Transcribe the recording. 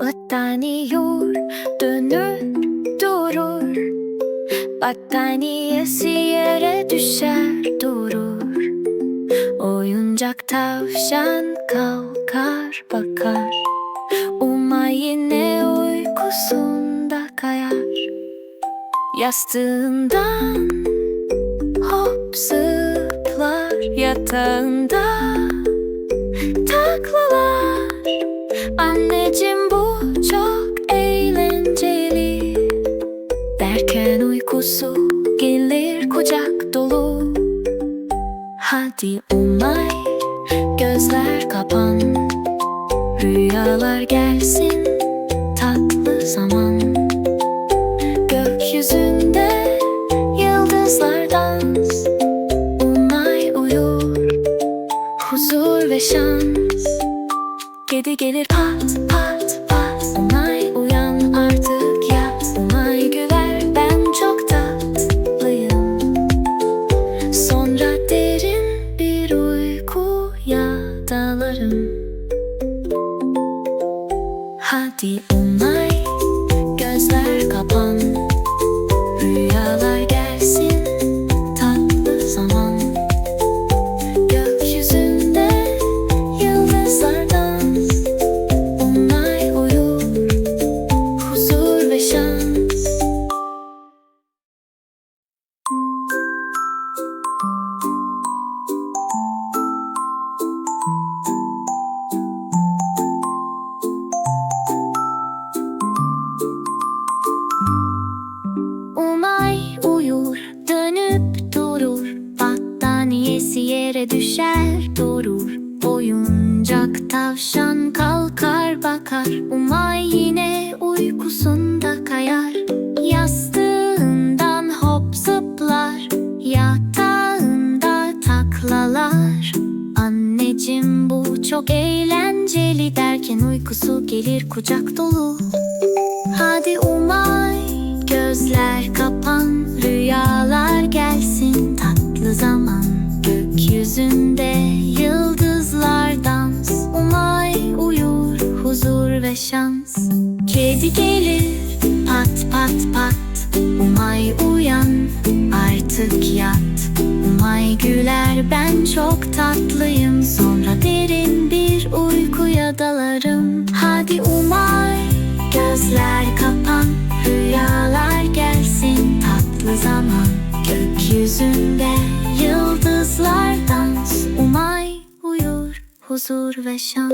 Battaniyor dönüp durur. Battaniyesi yere düşer durur. Oyuncak tavşan kalkar bakar. Umay yine uykusunda kayar. Yastığından zıplar Yatağında. Taklalar. Anneciğim bu çok eğlenceli. Derken uykusu gelir kucak dolu. Hadi umay gözler kapan. Rüyalar gelsin tatlı zaman. Gökyüzünde huzur ve şans. Kedi gelir pat pat pat. Umay uyan artık yat Umay güler ben çok tatlıyım. Sonra derin bir uykuya dalarım. Hadi Umay yere düşer durur Oyuncak tavşan kalkar bakar. Umay yine uykusunda kayar. Yastığından hop zıplar Yatağında taklalar. Anneciğim bu çok eğlenceli derken uykusu gelir kucak dolu. Hadi umay Gökyüzünde yıldızlar dans. Umay uyur huzur ve şans. Kedi gelir pat pat pat. Umay uyan artık yat. Umay güler ben çok tatlıyım. Sonra derin bir uykuya dalarım. Hadi umay gözler kapan. Rüyalar gelsin tatlı zaman. Gökyüzünde yıldızlar huzur ve şans